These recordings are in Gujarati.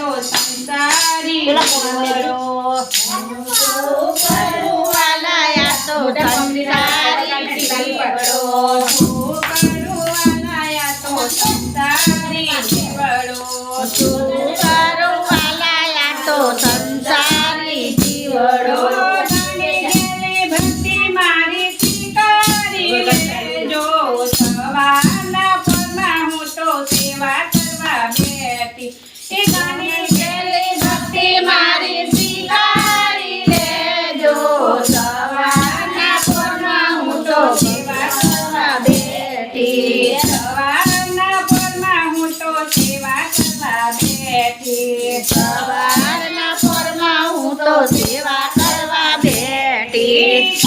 તો સંસારી કરો કરવાલાયા તો સંસારી કરો. કરવાલાયા તો સંસારી બેઠી સવારના પરમાં હું તો સેવા કરવા બેઠી.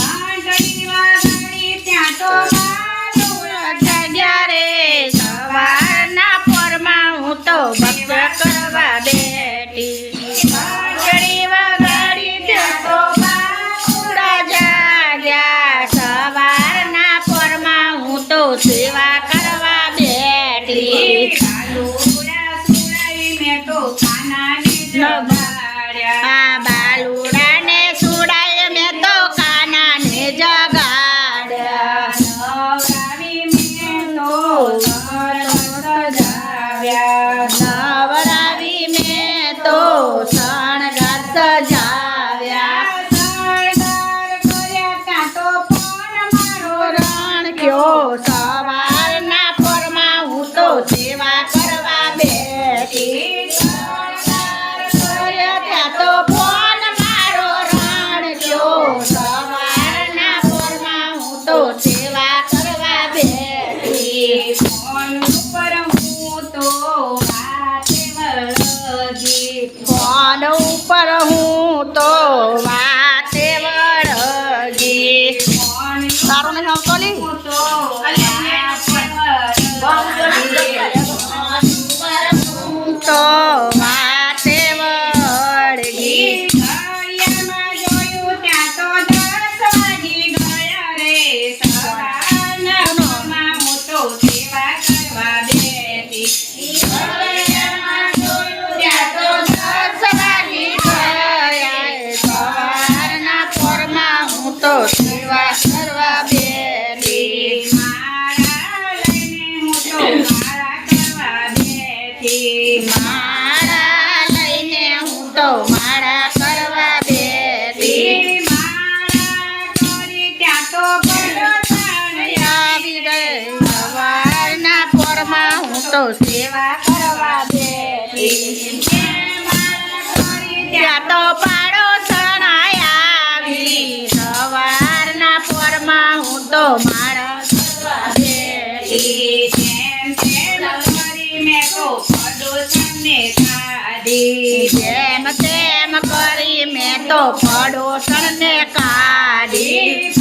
ત્યાં તો સવારના પરમાં તો ભક્ત કરવા બેઠી. સેવા કરવા બે તો સેવા કરવા બેઠી ત્યાં આવી સવારના પોરમાં હું તો મારા બેઠી જેમ તેમ કરી મેં તો પડોશને કાઢી જેમ તેમ કરી મેં તો પડોશને કાઢી.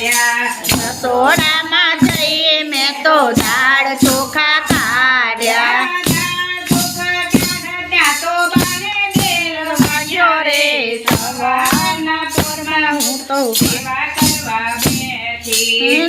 કાઢ્યા. રસોડામાં જઈએ મેં તો દાળ ચોખા કાઢ્યા. સવારના પોરમાં હું તો સેવા કરવા બેઠી.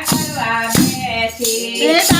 કરવા બેસી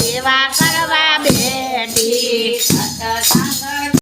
十八